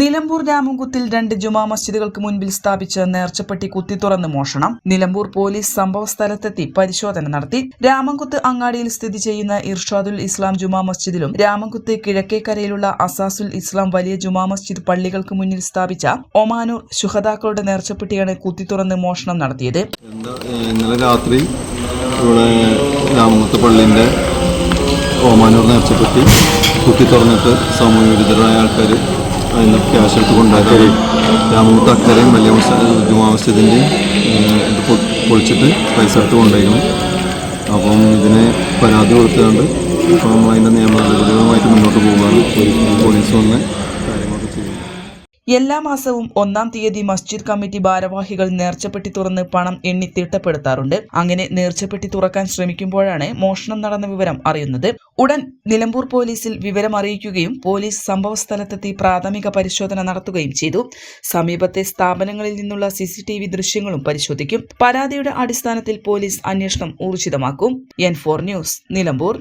Nilambur രാമൻകുത്തിൽ രണ്ട് ജുമാ മസ്ജിദുകൾക്ക് മുൻപിൽ സ്ഥാപിച്ച നേർച്ചപ്പെട്ടി കുത്തി തുറന്ന് മോഷണം. നിലമ്പൂർ പോലീസ് സംഭവ സ്ഥലത്തെത്തി പരിശോധന നടത്തി. രാമൻകുത്ത് അങ്ങാടിയിൽ സ്ഥിതി ചെയ്യുന്ന ഇർഷാദുൽ ഇസ്ലാം ജുമാ മസ്ജിദിലും രാമൻകുത്ത് കിഴക്കേക്കരയിലുള്ള അസാസുൽ ഇസ്ലാം വലിയ ജുമാ മസ്ജിദ് പള്ളികൾക്ക് മുന്നിൽ സ്ഥാപിച്ച ഒമാനൂർ ശുഹതാക്കളുടെ നേർച്ചപ്പെട്ടിയാണ് കുത്തി തുറന്ന് മോഷണം നടത്തിയത്. ഇന്നലെ രാത്രി ഇവിടെ പള്ളിന്റെ ഓമാനൂർ നേർച്ചപ്പെട്ടി കുത്തി തുറന്നിട്ട് സാമൂഹ്യ വിരുദ്ധരായ ആൾക്കാർ അതിന് ക്യാഷ് എടുത്ത് കൊണ്ടുപോയി രാമമുത്ത് അക്കരയും വലിയ ജുമാ ഇത് പൊളിച്ചിട്ട് പൈസ എടുത്ത് കൊണ്ടുപോയിരുന്നു. അപ്പം ഇതിനെ പരാതി കൊടുത്തുകൊണ്ട് നമ്മൾ അതിന്റെ നിയമ മുന്നോട്ട് പോകുകയാണ് പോലീസ് വന്ന് എല്ലാ മാസവും ഒന്നാം തീയതി മസ്ജിദ് കമ്മിറ്റി ഭാരവാഹികൾ നേർച്ചപ്പെട്ടി തുറന്ന് പണം എണ്ണി തിട്ടപ്പെടുത്താറുണ്ട്. അങ്ങനെ നേർച്ചപ്പെട്ടി തുറക്കാൻ ശ്രമിക്കുമ്പോഴാണ് മോഷണം നടന്ന വിവരം അറിയുന്നത്. ഉടൻ നിലമ്പൂർ പോലീസിൽ വിവരം അറിയിക്കുകയും പോലീസ് സംഭവസ്ഥലത്തെത്തി പ്രാഥമിക പരിശോധന നടത്തുകയും ചെയ്തു. സമീപത്തെ സ്ഥാപനങ്ങളിൽ നിന്നുള്ള സിസിടിവി ദൃശ്യങ്ങളും പരിശോധിക്കും. പരാതിയുടെ അടിസ്ഥാനത്തിൽ പോലീസ് അന്വേഷണം ഊർജിതമാക്കും. N four news Nilambur.